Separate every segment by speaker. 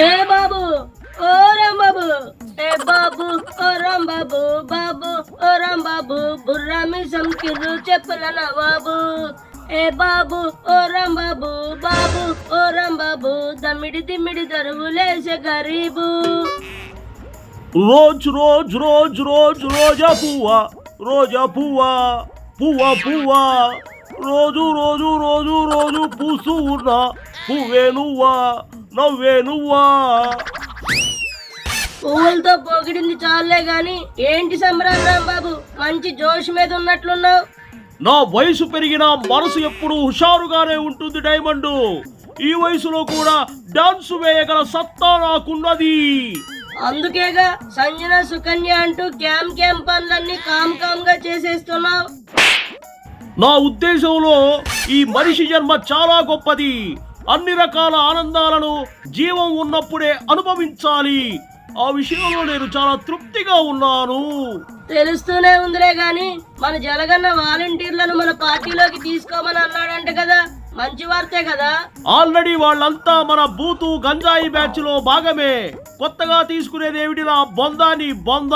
Speaker 1: ఏ బాబు ఓ రామ్ బాబు ఏ బాబు ఓ రామ్ బాబు బాబు ఓ రామ్ బాబు బుర్రామి సంకిర్రు చెప్పుల బాబు ఏ బాబు ఓ రామ్ బాబు బాబు ఓ Ram Babu దమ్మిడి దిమ్మిడి దరువులేసే గరీబు
Speaker 2: rose rose rose rose రోజా పువ్వా రోజా పువ్వా పువ్వా పువ్వా రోజు రోజు రోజు రోజు పూస్తూ ఉన్నా పువ్వే నువ్వా నవ్వే
Speaker 1: పువ్వులతో పొగిడింది చాలే గాని ఏంటి సంబరాలు బాబు? మంచి జోష్ మీద ఉన్నట్లున్నావు.
Speaker 2: నా వయసు పెరిగిన మనసు ఎప్పుడు హుషారుగానే ఉంటుంది డైమండ్. ఈ వయసులో కూడా డాన్స్ వేయగల సత్తా నాకున్నది.
Speaker 1: అందుకేగా సంజన సుకన్య అంటూ క్యామ్ క్యామ్ పనులన్నీ కామ్ కామ్గా చేసేస్తున్నావు.
Speaker 2: నా ఉద్దేశంలో ఈ మనిషి జన్మ చాలా గొప్పది. అన్ని రకాల ఆనందాలను జీవం ఉన్నప్పుడే అనుభవించాలి. ఆ విషయంలో నేను చాలా తృప్తిగా ఉన్నాను.
Speaker 1: తెలుస్తూనే ఉందిలే గాని మన జలగన్న వాలంటీర్లను మన పార్టీలోకి తీసుకోమని అన్నాడంట కదా. మంచి వార్తే కదా.
Speaker 2: ఆల్రెడీ వాళ్ళంతా మన బూతు గంజాయి బ్యాచ్లో భాగమే. కొత్తగా తీసుకునేది ఏమిటి నా బొందాని బొంద?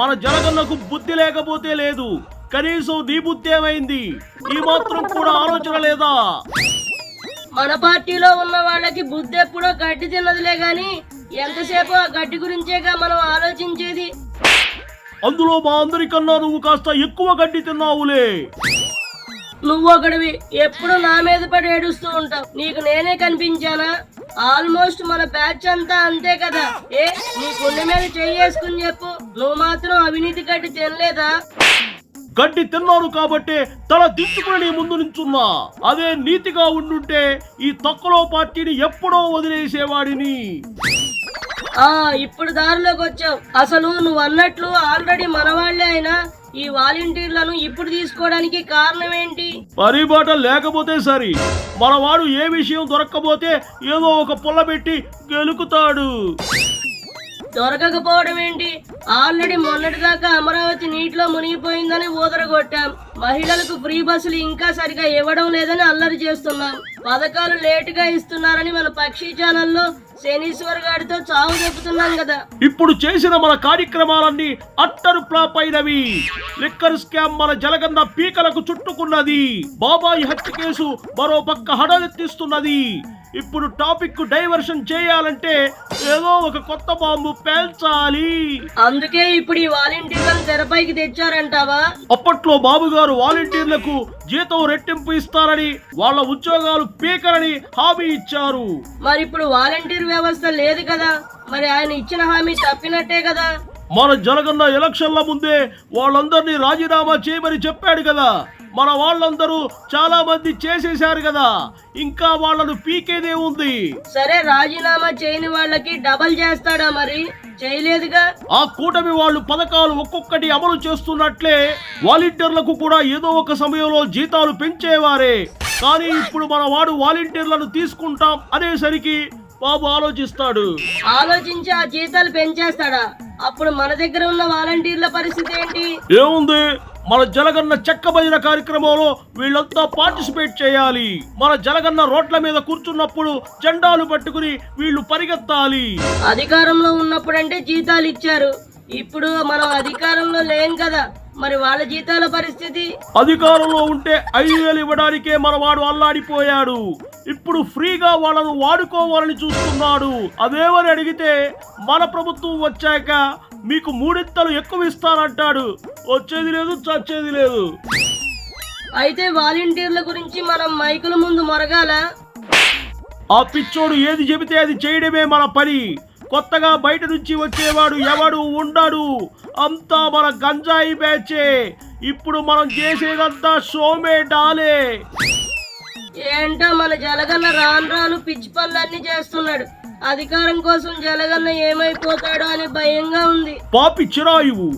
Speaker 2: మన జలగన్నకు బుద్ధి లేకపోతే లేదు. కనీసం నీ బుద్ధి ఏమైంది? ఈ మాత్రం కూడా ఆలోచన లేదా?
Speaker 1: మన పార్టీలో ఉన్న వాళ్ళకి బుద్ధి ఎప్పుడో గడ్డి తిన్నదిలే గాని ఎంతసేపు ఆ గడ్డి గురించేగా మనం ఆలోచించేది?
Speaker 2: అందులో మా అందరికన్నా నువ్వు కాస్త ఎక్కువ గడ్డి తిన్నావులే.
Speaker 1: నువ్వు ఒకడివి ఎప్పుడు నా మీద పడి ఏడుస్తూ ఉంటావు. నీకు నేనే కనిపించానా? ఆల్మోస్ట్ మన బ్యాచ్ అంతా అంతే కదా. ఏ నీ గుండె మీద చేసుకుని చెప్పు. నువ్వు మాత్రం అవినీతి గడ్డి తినలేదా?
Speaker 2: గడ్డి తిన్నాను కాబట్టే తల దించుకుని నీ ముందు నించున్నా. అదే నీతిగా ఉండుంటే ఈ తొక్కలో పార్టీని ఎప్పుడో వదిలేసేవాడిని.
Speaker 1: ఆ ఇప్పుడు దారిలోకి వచ్చావు. అసలు నువ్వు అన్నట్లు ఆల్రెడీ మన వాళ్ళే అయినా ఈ వాలంటీర్లను ఇప్పుడు తీసుకోవడానికి కారణం ఏంటి?
Speaker 2: పరిబాట లేకపోతే సరి. మనవాడు ఏ విషయం దొరక్కపోతే ఏదో ఒక పుల్ల పెట్టి గెలుకుతాడు.
Speaker 1: దొరకకపోవడం ఏంటి? ఆల్రెడీ మొన్నటిదాకా అమరావతి నీటిలో మునిగిపోయిందని ఊదరగొట్టాం. మహిళలకు ఫ్రీ బస్సులు ఇంకా సరిగా ఇవ్వడం లేదని అల్లరి చేస్తున్నాం. పథకాలు లేటుగా ఇస్తున్నారని మన పక్షి ఛానల్లో శనీశ్వర్ గారితో చావు చెబుతున్నాం కదా.
Speaker 2: ఇప్పుడు చేసిన మన కార్యక్రమాలన్నీ అట్టరు ఫ్లాప్ అయినవి. లిక్కర్ స్కామ్ మన జలగన్న పీకలకు చుట్టుకున్నది. బాబాయి హత్య కేసు మరో పక్క హడలెత్తిస్తున్నది. ఇప్పుడు టాపిక్ డైవర్షన్ చేయాలంటే ఏదో ఒక కొత్త బాంబు పేల్చాలి.
Speaker 1: అందుకే ఇప్పుడు ఈ వాలంటీర్లను తెరపైకి తెచ్చారంటావా?
Speaker 2: అప్పట్లో బాబు గారు వాలంటీర్లకు జీతం రెట్టింపు ఇస్తారని వాళ్ళ ఉద్యోగాలు పీకరని హామీ ఇచ్చారు.
Speaker 1: మరి ఇప్పుడు వాలంటీర్ వ్యవస్థ లేదు కదా? మరి ఆయన ఇచ్చిన హామీ తప్పినట్టే కదా?
Speaker 2: మన జరగన్న ఎలక్షన్ల ముందే వాళ్ళందరినీ రాజీనామా చేయమని చెప్పాడు కదా. మన వాళ్ళందరూ చాలా మంది చేసేశారు కదా. ఇంకా వాళ్ళను పీకేదే ఉంది.
Speaker 1: సరే రాజీనామా చేయని వాళ్ళకి డబల్ చేస్తాడా మరి? చేయలేదుగా.
Speaker 2: ఆ కూటమి వాళ్ళు పథకాలు ఒక్కొక్కటి అమలు చేస్తున్నట్లే వాలంటీర్లకు కూడా ఏదో ఒక సమయంలో జీతాలు పెంచేవారే. కానీ ఇప్పుడు మన వాడు వాలంటీర్లను తీసుకుంటాం అనేసరికి బాబు ఆలోచిస్తాడు.
Speaker 1: ఆలోచించి ఆ జీతాలు పెంచేస్తాడా? అప్పుడు మన దగ్గర ఉన్న వాలంటీర్ల పరిస్థితి ఏంటి?
Speaker 2: ఏముంది? మన జలగన్న చెక్క భజన కార్యక్రమంలో వీళ్ళంతా పార్టిసిపేట్ చేయాలి. మన జలగన్న రోడ్ల మీద కూర్చున్నప్పుడు జెండాలు పట్టుకుని వీళ్ళు పరిగెత్తాలి.
Speaker 1: అధికారంలో ఉన్నప్పుడంటే జీతాలు ఇచ్చారు. ఇప్పుడు మనం అధికారంలో లేం కదా. మరి వాళ్ళ జీతాల పరిస్థితి?
Speaker 2: అధికారంలో ఉంటే ఐదు వేలు ఇవ్వడానికే మన వాడు అల్లాడిపోయాడు. ఇప్పుడు ఫ్రీగా వాళ్ళను వాడుకోవాలని చూస్తున్నాడు. అదేమని అడిగితే మన ప్రభుత్వం వచ్చాక మీకు మూడింతలు ఎక్కువ ఇస్తానంటాడు. వచ్చేది లేదు చచ్చేది లేదు.
Speaker 1: అయితే వాలంటీర్ల గురించి మనం మైకుల ముందు మొరగాల?
Speaker 2: ఆ పిచ్చోడు ఏది చెబితే అది చేయడమే మన పని. కొత్తగా బయట నుంచి వచ్చేవాడు ఎవడు ఉండడు. అంతా మన గంజాయి బ్యాచే. ఇప్పుడు మనం చేసేదంతా షోమే డాలే.
Speaker 1: ఏంటో మన జలగన్న రాను రాను పిచ్చి పనులన్నీ చేస్తున్నాడు. అధికారం కోసం జలగన్న ఏమైపోతాడో అని భయంగా ఉంది.
Speaker 2: పాపి చిరాయువు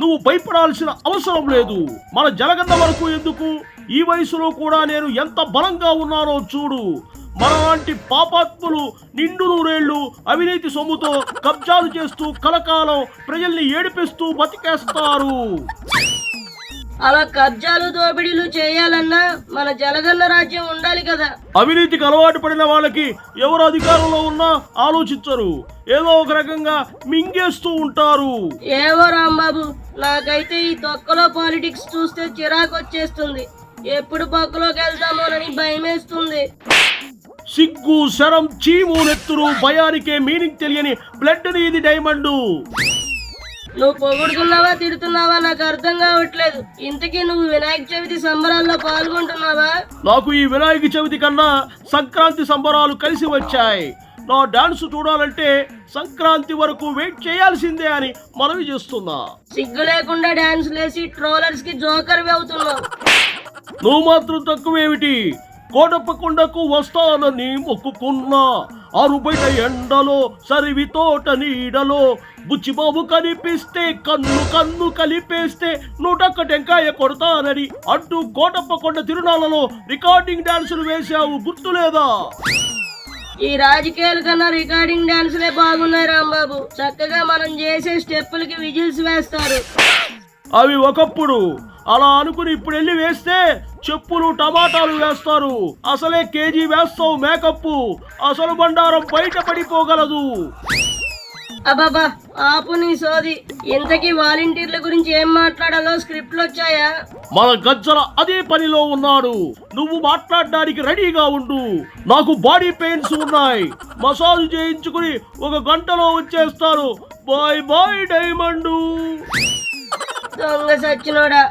Speaker 2: నువ్వు భయపడాల్సిన అవసరం లేదు. మన జలగన్న వరకు ఎందుకు? ఈ వయసులో కూడా నేను ఎంత బలంగా ఉన్నానో చూడు. మనలాంటి పాపాత్ములు నిండు నూరేళ్ళు అవినీతి సొమ్ముతో కబ్జాలు చేస్తూ కలకాలం ప్రజల్ని ఏడిపిస్తూ బతికేస్తారు.
Speaker 1: అలా కబ్జాలు దోపిడీలు చేయాలన్నా మన జలగన్న రాజ్యం ఉండాలి కదా.
Speaker 2: అవినీతికి అలవాటు పడిన వాళ్ళకి ఎవరు అధికారంలో ఉన్నా ఆలోచించరు. ఏదో ఒక రకంగా మింగేస్తూ ఉంటారు.
Speaker 1: ఏవో రాంబాబు నాకైతే ఈ తొక్కలో పాలిటిక్స్ చూస్తే చిరాకు వచ్చేస్తుంది ఎప్పుడు పక్కలోకి వెళ్తామోనని భయమేస్తుంది.
Speaker 2: సిగ్గు శరం చీము నెత్తురు భయానికే మీనింగ్ తెలియని బ్లడ్ నీది డైమండు.
Speaker 1: నువ్వు పొగుడుతున్నావా తిడుతున్నావా నాకు అర్థం కావట్లేదు. ఇంతకీ నువ్వు వినాయక చవితి సంబరాల్లో పాల్గొంటున్నావా?
Speaker 2: నాకు ఈ వినాయక చవితి కన్నా సంక్రాంతి సంబరాలు కలిసి వచ్చాయి. నా డాన్స్ చూడాలంటే సంక్రాంతి వరకు వెయిట్ చేయాల్సిందే అని మనవి చేస్తున్నా.
Speaker 1: సిగ్గు లేకుండా డాన్స్ లేసి ట్రోలర్స్కి జోకర్ అవుతున్నావు.
Speaker 2: నువ్వు మాత్రం తక్కువేమిటి? కోటప్ప కొండకు వస్తానని మొక్కుకున్నా. ఆరు బయట ఎండలో సరివి తోట నీడలో బుచ్చిబాబు కనిపిస్తే కన్ను కన్ను కలిపేస్తే నూటొక్క టెంకాయ కొడతానని అంటూ కోటప్ప కొండ తిరునాళ్ళలో రికార్డింగ్ డాన్సులు వేశావు గుర్తులేదా?
Speaker 1: ఈ రాజకీయాల కన్నా రికార్డింగ్ డాన్సులే బాగున్నాయి రాంబాబు. చక్కగా మనం చేసే స్టెప్పులకి విజిల్స్ వేస్తారు.
Speaker 2: అవి ఒకప్పుడు అలా అనుకుని ఇప్పుడు వెళ్ళి వేస్తే చెప్పులు టమాటాలు వేస్తారు. అసలే కేజీ వేస్తావు మేకప్ అసలు బండారం బయట పడిపోగలదు.
Speaker 1: అబాబా ఆపు నీ సోది. ఇంతకీ వాలంటీర్ల గురించి ఏం మాట్లాడాలో స్క్రిప్ట్లు వచ్చాయా?
Speaker 2: మన గజ్జల అదే పనిలో ఉన్నాడు. నువ్వు మాట్లాడడానికి రెడీగా ఉండు. నాకు బాడీ పెయిన్స్ ఉన్నాయి. మసాజ్ చేయించుకుని ఒక గంటలో వచ్చేస్తారు. Bye bye diamond.
Speaker 1: దొంగ సచ్చినోడా.